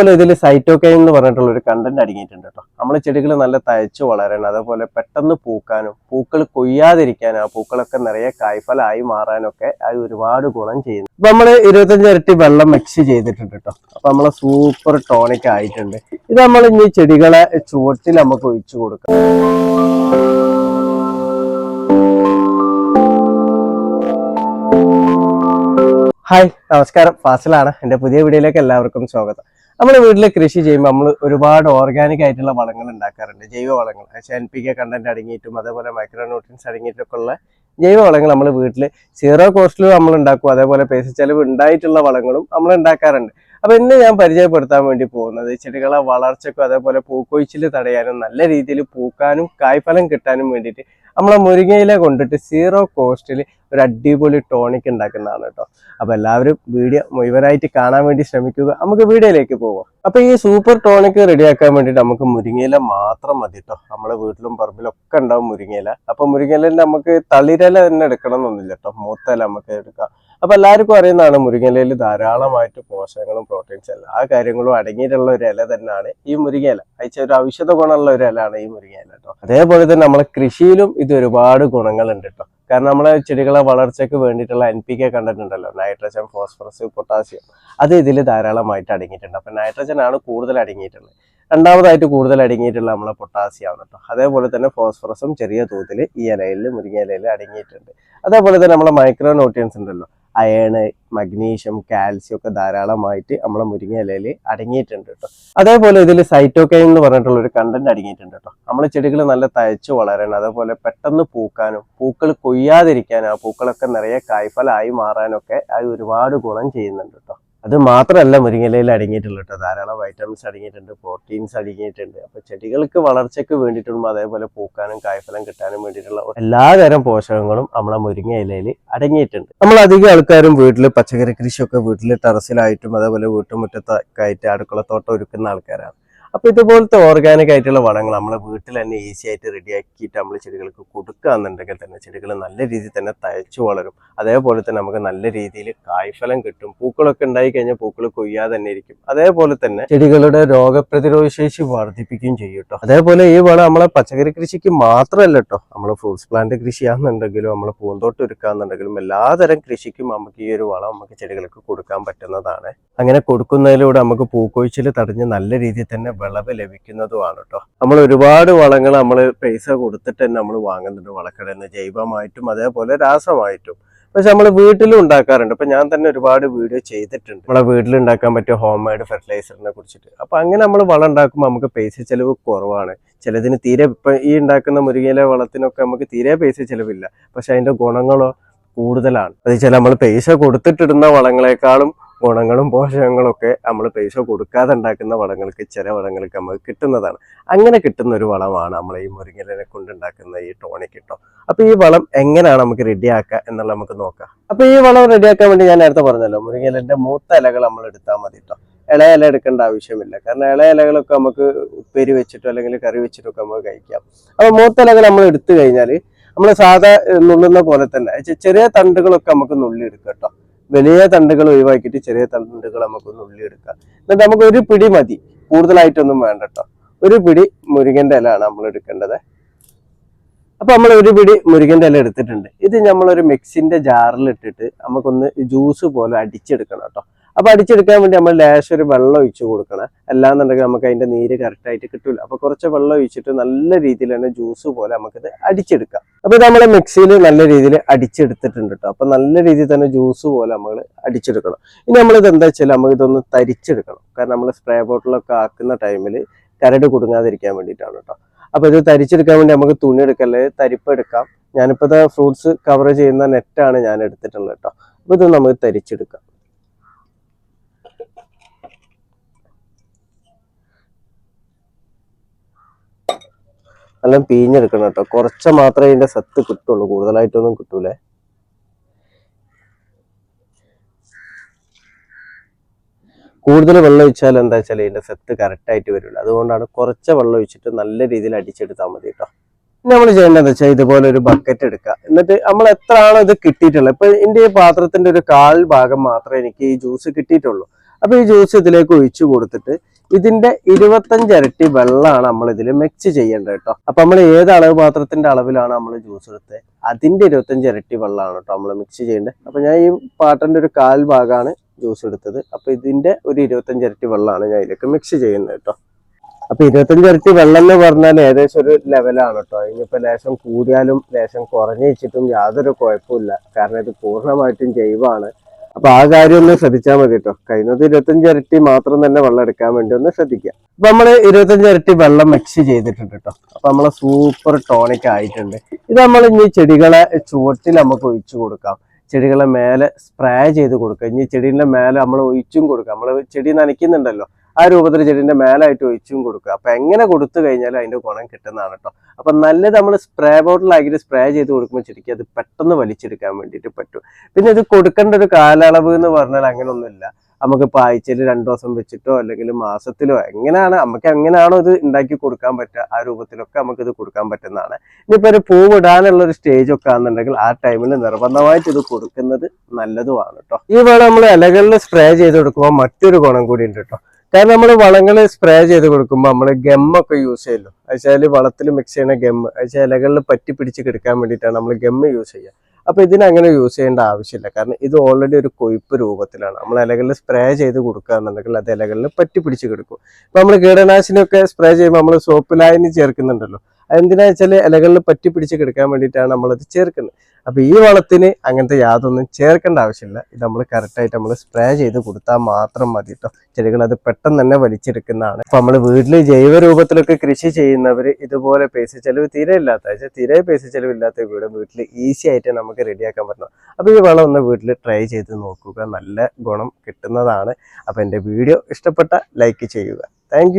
അതുപോലെ ഇതിൽ സൈറ്റോക്കൈൻ എന്ന് പറഞ്ഞിട്ടുള്ള ഒരു കണ്ടന്റ് അടങ്ങിയിട്ടുണ്ട് കേട്ടോ. നമ്മൾ ചെടികൾ നല്ല തയച്ചു വളരാൻ അതേപോലെ പെട്ടെന്ന് പൂക്കാനും പൂക്കൾ കൊയ്യാതിരിക്കാനും ആ പൂക്കളൊക്കെ നിറയെ കായ്ഫലമായി മാറാനൊക്കെ അത് ഒരുപാട് ഗുണം ചെയ്യുന്നു. ഇപ്പൊ നമ്മൾ ഇരുപത്തഞ്ച് ഇരട്ടി വെള്ളം മിക്സ് ചെയ്തിട്ടുണ്ട് കേട്ടോ. അപ്പൊ നമ്മളെ സൂപ്പർ ടോണിക് ആയിട്ടുണ്ട്. ഇത് നമ്മൾ ഇനി ചെടികളെ ചുവട്ടിൽ നമുക്ക് ഒഴിച്ചു കൊടുക്കാം. ഹായ് നമസ്കാരം. ഫാസിലാണ്. എന്റെ പുതിയ വീഡിയോയിലേക്ക് എല്ലാവർക്കും സ്വാഗതം. നമ്മൾ വീട്ടിൽ കൃഷി ചെയ്യുമ്പോൾ നമ്മൾ ഒരുപാട് ഓർഗാനിക് ആയിട്ടുള്ള വളങ്ങൾ ഉണ്ടാക്കാറുണ്ട്. ജൈവ വളങ്ങൾ എൻ പി കെ കണ്ടന്റ് അടങ്ങിയിട്ടും അതേപോലെ മൈക്രോ ന്യൂട്രിയൻസ് അടങ്ങിയിട്ടൊക്കെ ഉള്ള ജൈവ വളങ്ങൾ നമ്മൾ വീട്ടിൽ സീറോ കോസ്റ്റിലും നമ്മൾ ഉണ്ടാക്കും. അതേപോലെ പൈസ ചെലവ് ഉണ്ടായിട്ടുള്ള വളങ്ങളും നമ്മൾ ഉണ്ടാക്കാറുണ്ട്. അപ്പൊ ഇന്ന് ഞാൻ പരിചയപ്പെടുത്താൻ വേണ്ടി പോകുന്നത് ചെടികളെ വളർച്ചക്കും അതേപോലെ പൂക്കൊഴിച്ചിൽ തടയാനും നല്ല രീതിയിൽ പൂക്കാനും കായ്ഫലം കിട്ടാനും വേണ്ടിയിട്ട് നമ്മളെ മുരിങ്ങയില കൊണ്ടിട്ട് സീറോ കോസ്റ്റിൽ ഒരു അടിപൊളി ടോണിക് ഉണ്ടാക്കുന്നതാണ് കേട്ടോ. അപ്പൊ എല്ലാവരും വീഡിയോ മുഴുവനായിട്ട് കാണാൻ വേണ്ടി ശ്രമിക്കുക. നമുക്ക് വീഡിയോയിലേക്ക് പോവാം. അപ്പൊ ഈ സൂപ്പർ ടോണിക് റെഡിയാക്കാൻ വേണ്ടിട്ട് നമുക്ക് മുരിങ്ങയില മാത്രം മതി കേട്ടോ. നമ്മളെ വീട്ടിലും പറമ്പിലും ഒക്കെ ഉണ്ടാവും മുരിങ്ങയില. അപ്പൊ മുരിങ്ങയില നമുക്ക് തളിരല തന്നെ എടുക്കണം എന്നൊന്നുമില്ല കേട്ടോ മൂത്തല നമുക്ക് എടുക്കാം. അപ്പൊ എല്ലാവർക്കും അറിയുന്നതാണ് മുരിങ്ങയിലയിൽ ധാരാളമായിട്ട് പോഷകങ്ങളും പ്രോട്ടീൻസ് എല്ലാ കാര്യങ്ങളും അടങ്ങിയിട്ടുള്ള ഒരു ഇല തന്നെയാണ് ഈ മുരിങ്ങയില. അയച്ച ഒരു ഔഷധ ഗുണമുള്ള ഒരു ഇലയാണ് ഈ മുരിങ്ങയില കേട്ടോ അതേപോലെ തന്നെ നമ്മളെ കൃഷിയിലും ഇത് ഒരുപാട് ഗുണങ്ങളുണ്ട് കേട്ടോ കാരണം നമ്മളെ ചെടികളെ വളർച്ചയ്ക്ക് വേണ്ടിയിട്ടുള്ള എൻ പി കെ കണ്ടിട്ടുണ്ടല്ലോ നൈട്രജൻ ഫോസ്ഫറസ് പൊട്ടാസ്യം അത് ഇതിൽ ധാരാളമായിട്ട് അടങ്ങിയിട്ടുണ്ട്. അപ്പൊ നൈട്രജൻ ആണ് കൂടുതൽ അടങ്ങിയിട്ടുള്ളത്. രണ്ടാമതായിട്ട് കൂടുതൽ അടങ്ങിയിട്ടുള്ള നമ്മളെ പൊട്ടാസ്യം ആണ് കേട്ടോ അതേപോലെ തന്നെ ഫോസ്ഫറസും ചെറിയ തോതിൽ ഈ ഇലയിൽ മുരിങ്ങ ഇലയിൽ അടങ്ങിയിട്ടുണ്ട്. അതേപോലെ തന്നെ നമ്മളെ മൈക്രോ ന്യൂട്രിയൻസ് ഉണ്ടല്ലോ അയേണ് മഗ്നീഷ്യം കാൽസ്യം ഒക്കെ ധാരാളമായിട്ട് നമ്മളെ മുരിങ്ങ ഇലയിൽ അടങ്ങിയിട്ടുണ്ട് കേട്ടോ. അതേപോലെ ഇതിൽ സൈറ്റോക്കൈൻ എന്ന് പറഞ്ഞിട്ടുള്ള ഒരു കണ്ടന്റ് അടങ്ങിയിട്ടുണ്ട് കേട്ടോ. നമ്മളെ ചെടികൾ നല്ല തയച്ചു വളരാൻ അതേപോലെ പെട്ടെന്ന് പൂക്കാനും പൂക്കൾ കൊയ്യാതിരിക്കാനും ആ പൂക്കളൊക്കെ നിറയെ കായ്ഫലമായി മാറാനൊക്കെ അത് ഒരുപാട് ഗുണം ചെയ്യുന്നുണ്ട് കേട്ടോ. അത് മാത്രമല്ല മുരിങ്ങയിലയിൽ അടങ്ങിയിട്ടുള്ളൂ കേട്ടോ. ധാരാളം വൈറ്റമിൻസ് അടങ്ങിയിട്ടുണ്ട് പ്രോട്ടീൻസ് അടങ്ങിയിട്ടുണ്ട്. അപ്പൊ ചെടികൾക്ക് വളർച്ചയ്ക്ക് വേണ്ടിയിട്ടും അതേപോലെ പൂക്കാനും കായ്ഫലം കിട്ടാനും വേണ്ടിയിട്ടുള്ള എല്ലാതരം പോഷകങ്ങളും നമ്മളെ മുരിങ്ങ ഇലയിൽ അടങ്ങിയിട്ടുണ്ട്. നമ്മൾ അധികം ആൾക്കാരും വീട്ടിൽ പച്ചക്കറി കൃഷിയൊക്കെ വീട്ടിൽ ടെറസിലായിട്ടും അതേപോലെ വീട്ടുമുറ്റത്തൊക്കെ ആയിട്ട് അടുക്കളത്തോട്ടം ഒരുക്കുന്ന ആൾക്കാരാണ്. അപ്പൊ ഇതുപോലത്തെ ഓർഗാനിക് ആയിട്ടുള്ള വളങ്ങൾ നമ്മളെ വീട്ടിൽ തന്നെ ഈസി ആയിട്ട് റെഡിയാക്കിയിട്ട് നമ്മൾ ചെടികൾക്ക് കൊടുക്കുകയെന്നുണ്ടെങ്കിൽ തന്നെ ചെടികൾ നല്ല രീതിയിൽ തന്നെ തയച്ചു വളരും. അതേപോലെ തന്നെ നമുക്ക് നല്ല രീതിയിൽ കായ്ഫലം കിട്ടും. പൂക്കളൊക്കെ ഉണ്ടായി കഴിഞ്ഞാൽ പൂക്കൾ കൊയ്യാതെ തന്നെ ഇരിക്കും. അതേപോലെ തന്നെ ചെടികളുടെ രോഗപ്രതിരോധ ശേഷി വർദ്ധിപ്പിക്കുകയും ചെയ്യും അതേപോലെ ഈ വളം നമ്മളെ പച്ചക്കറി കൃഷിക്ക് മാത്രമല്ല കേട്ടോ. നമ്മൾ ഫ്രൂട്ട്സ് പ്ലാന്റ് കൃഷിയാണെന്നുണ്ടെങ്കിലും നമ്മൾ പൂന്തോട്ടം ഒരുക്കാന്നുണ്ടെങ്കിലും എല്ലാതരം കൃഷിക്കും നമുക്ക് ഈ ഒരു വളം നമുക്ക് ചെടികൾക്ക് കൊടുക്കാൻ പറ്റുന്നതാണ്. അങ്ങനെ കൊടുക്കുന്നതിലൂടെ നമുക്ക് പൂക്കൊഴിച്ചിൽ തടഞ്ഞ് നല്ല രീതിയിൽ തന്നെ വിളവ് ലഭിക്കുന്നതുമാണ് കേട്ടോ നമ്മൾ ഒരുപാട് വളങ്ങൾ നമ്മൾ പൈസ കൊടുത്തിട്ട് തന്നെ നമ്മൾ വാങ്ങുന്നുണ്ട് വളക്കടയിൽ നിന്ന്. ജൈവമായിട്ടും അതേപോലെ രാസമായിട്ടും. പക്ഷെ നമ്മൾ വീട്ടിലും ഉണ്ടാക്കാറുണ്ട്. ഇപ്പൊ ഞാൻ തന്നെ ഒരുപാട് വീഡിയോ ചെയ്തിട്ടുണ്ട്. നമ്മളെ വീട്ടിൽ ഉണ്ടാക്കാൻ പറ്റിയ ഹോം മെയ്ഡ് ഫെർട്ടിലൈസറിനെ കുറിച്ചിട്ട്. അപ്പൊ അങ്ങനെ നമ്മൾ വളം ഉണ്ടാക്കുമ്പോൾ നമുക്ക് പൈസ ചെലവ് കുറവാണ്. ചിലതിന് തീരെ ഇപ്പൊ ഈ ഉണ്ടാക്കുന്ന മുരുകയിലെ വളത്തിനൊക്കെ നമുക്ക് തീരെ പൈസ ചെലവില്ല. പക്ഷെ അതിന്റെ ഗുണങ്ങളോ കൂടുതലാണ്. അത് വെച്ചാൽ നമ്മൾ പൈസ കൊടുത്തിട്ടിടുന്ന വളങ്ങളെക്കാളും ഗുണങ്ങളും പോഷകങ്ങളും ഒക്കെ നമ്മൾ പൈസ കൊടുക്കാതെ ഉണ്ടാക്കുന്ന വളങ്ങൾക്ക് ചില വളങ്ങൾക്ക് നമുക്ക് കിട്ടുന്നതാണ്. അങ്ങനെ കിട്ടുന്ന ഒരു വളമാണ് നമ്മൾ ഈ മുരിങ്ങലിനെ കൊണ്ടുണ്ടാക്കുന്ന ഈ ടോണിക് കേട്ടോ അപ്പൊ ഈ വളം എങ്ങനെയാണ് നമുക്ക് റെഡിയാക്കുക എന്നുള്ളത് നമുക്ക് നോക്കാം. അപ്പൊ ഈ വളം റെഡിയാക്കാൻ വേണ്ടി ഞാൻ നേരത്തെ പറഞ്ഞല്ലോ മുരിങ്ങലിന്റെ മൂത്ത ഇലകൾ നമ്മൾ എടുത്താൽ മതി കേട്ടോ ഇളയ ഇല എടുക്കേണ്ട ആവശ്യമില്ല. കാരണം ഇളയ ഇലകളൊക്കെ നമുക്ക് ഉപ്പേരി വെച്ചിട്ടോ അല്ലെങ്കിൽ കറി വെച്ചിട്ടൊക്കെ നമുക്ക് കഴിക്കാം. അപ്പൊ മൂത്ത ഇലകൾ നമ്മൾ എടുത്തു കഴിഞ്ഞാൽ നമ്മൾ സാധാ നുള്ളുന്ന പോലെ തന്നെ ചെറിയ തണ്ടുകളൊക്കെ നമുക്ക് നുള്ളി എടുക്കാം കേട്ടോ വലിയ തണ്ടുകൾ ഒഴിവാക്കിയിട്ട് ചെറിയ തണ്ടുകൾ നമുക്കൊന്ന് ഉള്ളിയെടുക്കാം. എന്നിട്ട് നമുക്ക് ഒരു പിടി മതി. കൂടുതലായിട്ടൊന്നും വേണ്ട കേട്ടോ ഒരു പിടി മുരുകന്റെ ഇലയാണ് നമ്മൾ എടുക്കേണ്ടത്. അപ്പൊ നമ്മൾ ഒരു പിടി മുരുകന്റെ ഇല എടുത്തിട്ടുണ്ട്. ഇത് നമ്മളൊരു മിക്സിന്റെ ജാറിൽ ഇട്ടിട്ട് നമുക്കൊന്ന് ജ്യൂസ് പോലെ അടിച്ചെടുക്കണം കേട്ടോ അപ്പൊ അടിച്ചെടുക്കാൻ വേണ്ടി നമ്മൾ ലേശം ഒരു വെള്ളം ഒഴിച്ചു കൊടുക്കണം. അല്ലാന്നുണ്ടെങ്കിൽ നമുക്ക് അതിന്റെ നീര് കറക്റ്റ് ആയിട്ട് കിട്ടൂല. അപ്പൊ കുറച്ച് വെള്ളം ഒഴിച്ചിട്ട് നല്ല രീതിയിൽ തന്നെ ജ്യൂസ് പോലെ നമുക്കിത് അടിച്ചെടുക്കാം. അപ്പൊ ഇത് നമ്മളെ മിക്സിയിൽ നല്ല രീതിയിൽ അടിച്ചെടുത്തിട്ടുണ്ട് കേട്ടോ അപ്പൊ നല്ല രീതിയിൽ തന്നെ ജ്യൂസ് പോലെ നമ്മൾ അടിച്ചെടുക്കണം. ഇനി നമ്മളിത് എന്താ വെച്ചാൽ നമുക്ക് ഇതൊന്ന് തരിച്ചെടുക്കണം. കാരണം നമ്മൾ സ്പ്രേ ബോട്ടിലൊക്കെ ആക്കുന്ന ടൈമിൽ കരട് കുടുങ്ങാതിരിക്കാൻ വേണ്ടിയിട്ടാണ് കേട്ടോ അപ്പൊ ഇത് തരിച്ചെടുക്കാൻ വേണ്ടി നമുക്ക് തുണി എടുക്കല്ലേ തരിപ്പ് എടുക്കാം. ഞാനിപ്പോ ഫ്രൂട്ട്സ് കവർ ചെയ്യുന്ന നെറ്റാണ് ഞാൻ എടുത്തിട്ടുള്ളത് കേട്ടോ അപ്പൊ ഇത് നമുക്ക് തരിച്ചെടുക്കാം. നല്ല പിഴിഞ്ഞെടുക്കണം കേട്ടോ. കുറച്ച് മാത്രമേ ഇതിന്റെ സത്ത് കിട്ടുള്ളൂ. കൂടുതലായിട്ടൊന്നും കിട്ടൂലേ. കൂടുതൽ വെള്ളം ഒഴിച്ചാൽ എന്താ വെച്ചാൽ ഇതിന്റെ സെത്ത് കറക്റ്റായിട്ട് വരില്ല. അതുകൊണ്ടാണ് കുറച്ച് വെള്ളം ഒഴിച്ചിട്ട് നല്ല രീതിയിൽ അടിച്ചെടുത്താൽ മതി കേട്ടോ. നമ്മൾ ചെയ്യേണ്ടത് വെച്ചാൽ ഇതുപോലെ ഒരു ബക്കറ്റ് എടുക്കുക. എന്നിട്ട് നമ്മൾ എത്ര ആണോ ഇത് കിട്ടിയിട്ടുള്ളത്. ഇപ്പൊ ഈ പാത്രത്തിന്റെ ഒരു കാൽ ഭാഗം മാത്രമേ എനിക്ക് ഈ ജ്യൂസ് കിട്ടിയിട്ടുള്ളൂ. അപ്പൊ ഈ ജ്യൂസ് ഇതിലേക്ക് ഒഴിച്ചു കൊടുത്തിട്ട് ഇതിന്റെ ഇരുപത്തഞ്ച് ഇരട്ടി വെള്ളമാണ് നമ്മൾ ഇതിൽ മിക്സ് ചെയ്യേണ്ടത് കേട്ടോ. അപ്പൊ നമ്മൾ ഏത് അളവ് പാത്രത്തിന്റെ അളവിലാണ് നമ്മൾ ജ്യൂസ് എടുത്തത്? അതിന്റെ ഇരുപത്തഞ്ച് ഇരട്ടി വെള്ളമാണ് കേട്ടോ നമ്മൾ മിക്സ് ചെയ്യേണ്ടത്. അപ്പൊ ഞാൻ ഈ പാട്ടന്റെ ഒരു കാൽ ഭാഗമാണ് ജ്യൂസ് എടുത്തത്. അപ്പൊ ഇതിന്റെ ഒരു ഇരുപത്തഞ്ച് ഇരട്ടി വെള്ളമാണ് ഞാൻ ഇതിലേക്ക് മിക്സ് ചെയ്യുന്നത് കേട്ടോ. അപ്പൊ ഇരുപത്തഞ്ച് ഇരട്ടി വെള്ളം എന്ന് പറഞ്ഞാൽ ഏകദേശം ഒരു ലെവലാണ് കേട്ടോ. ഇനിയിപ്പോ ലേശം കൂടിയാലും ലേശം കുറഞ്ഞു വെച്ചിട്ടും യാതൊരു കുഴപ്പമില്ല കാരണം ഇത് പൂർണമായിട്ടും ജൈവമാണ്. അപ്പൊ ആ കാര്യം ഒന്ന് ശ്രദ്ധിച്ചാൽ മതി കേട്ടോ കഴിഞ്ഞത് ഇരുപത്തഞ്ച് ഇരട്ടി മാത്രം തന്നെ വെള്ളം എടുക്കാൻ വേണ്ടി ഒന്ന് ശ്രദ്ധിക്കുക. അപ്പൊ നമ്മൾ ഇരുപത്തഞ്ച് ഇരട്ടി വെള്ളം മിക്സ് ചെയ്തിട്ടുണ്ട് കേട്ടോ അപ്പൊ നമ്മളെ സൂപ്പർ ടോണിക് ആയിട്ടുണ്ട്. ഇത് നമ്മൾ ഇനി ചെടികളെ ചുവട്ടിൽ നമുക്ക് ഒഴിച്ചു കൊടുക്കാം. ചെടികളെ മേലെ സ്പ്രേ ചെയ്ത് കൊടുക്കുക ഇനി ചെടീന്റെ മേലെ നമ്മൾ ഒഴിച്ചും കൊടുക്കാം. നമ്മൾ ചെടി നനയ്ക്കുന്നുണ്ടല്ലോ. ആ രൂപത്തിൽ ചെടിന്റെ മേലായിട്ട് ഒഴിച്ചും കൊടുക്കുക. അപ്പൊ എങ്ങനെ കൊടുത്തു കഴിഞ്ഞാൽ അതിന്റെ ഗുണം കിട്ടുന്നതാണ് കേട്ടോ അപ്പൊ നല്ലത് നമ്മൾ സ്പ്രേ ബോട്ടിലാക്കിയിട്ട് സ്പ്രേ ചെയ്ത് കൊടുക്കുമ്പോൾ ശരിക്കും അത് പെട്ടെന്ന് വലിച്ചെടുക്കാൻ വേണ്ടിയിട്ട് പറ്റും. പിന്നെ ഇത് കൊടുക്കേണ്ട ഒരു കാലയളവ് എന്ന് പറഞ്ഞാൽ അങ്ങനെയൊന്നുമില്ല. നമുക്ക് ഇപ്പൊ ആഴ്ചയിൽ രണ്ടു ദിവസം വെച്ചിട്ടോ അല്ലെങ്കിൽ മാസത്തിലോ എങ്ങനെയാണ് നമുക്ക് എങ്ങനെയാണോ ഇത് ഉണ്ടാക്കി കൊടുക്കാൻ പറ്റുക ആ രൂപത്തിലൊക്കെ നമുക്ക് ഇത് കൊടുക്കാൻ പറ്റുന്നതാണ്. ഇനിയിപ്പോ ഒരു പൂവിടാനുള്ള ഒരു സ്റ്റേജ് ഒക്കെ ആണെന്നുണ്ടെങ്കിൽ ആ ടൈമിൽ നിർബന്ധമായിട്ട് ഇത് കൊടുക്കുന്നത് നല്ലതുമാണ് കേട്ടോ ഈ വേണം നമ്മൾ ഇലകളിൽ സ്പ്രേ ചെയ്ത് കൊടുക്കുമ്പോൾ മറ്റൊരു ഗുണം കൂടി ഉണ്ട് കേട്ടോ കാരണം നമ്മൾ വളങ്ങൾ സ്പ്രേ ചെയ്ത് കൊടുക്കുമ്പോൾ നമ്മൾ ഗമ്മൊക്കെ യൂസ് ചെയ്യല്ലോ വെച്ചാൽ വളത്തിൽ മിക്സ് ചെയ്യുന്ന ഗമ്മ് വെച്ചാൽ ഇലകളിൽ പറ്റി പിടിച്ച് കിടക്കാൻ വേണ്ടിയിട്ടാണ് നമ്മൾ ഗമ്മ് യൂസ് ചെയ്യുക. അപ്പൊ ഇതിനങ്ങനെ യൂസ് ചെയ്യേണ്ട ആവശ്യമില്ല. കാരണം ഇത് ഓൾറെഡി ഒരു കൊയ്പ്പ് രൂപത്തിലാണ്. നമ്മൾ ഇലകളിൽ സ്പ്രേ ചെയ്ത് കൊടുക്കുക എന്നുണ്ടെങ്കിൽ അത് ഇലകളിൽ പറ്റി പിടിച്ച് കിടക്കും. ഇപ്പൊ നമ്മൾ കീടനാശിനിയൊക്കെ സ്പ്രേ ചെയ്യുമ്പോൾ നമ്മൾ സോപ്പ് ലായനി ചേർക്കുന്നുണ്ടല്ലോ. അതെന്തിനാ വെച്ചാൽ ഇലകളിൽ പറ്റി പിടിച്ച് കിടക്കാൻ വേണ്ടിയിട്ടാണ് നമ്മളത് ചേർക്കുന്നത്. അപ്പൊ ഈ വളത്തിന് അങ്ങനത്തെ യാതൊന്നും ചേർക്കേണ്ട ആവശ്യമില്ല. ഇത് നമ്മൾ കറക്റ്റായിട്ട് നമ്മൾ സ്പ്രേ ചെയ്ത് കൊടുത്താൽ മാത്രം മതി കേട്ടോ ചെടികൾ അത് പെട്ടെന്ന് തന്നെ വലിച്ചെടുക്കുന്നതാണ്. അപ്പൊ നമ്മൾ വീട്ടിൽ ജൈവ രൂപത്തിലൊക്കെ കൃഷി ചെയ്യുന്നവർ ഇതുപോലെ പൈസ ചെലവ് തീരെ ഇല്ലാത്ത തീരെ പൈസ ചെലവില്ലാത്ത വീട് വീട്ടിൽ ഈസി ആയിട്ട് നമുക്ക് റെഡിയാക്കാൻ പറ്റണം അപ്പോൾ ഈ വളം ഒന്ന് വീട്ടിൽ ട്രൈ ചെയ്ത് നോക്കുക. നല്ല ഗുണം കിട്ടുന്നതാണ്. അപ്പോൾ എന്റെ വീഡിയോ ഇഷ്ടപ്പെട്ട ലൈക്ക് ചെയ്യുക. താങ്ക്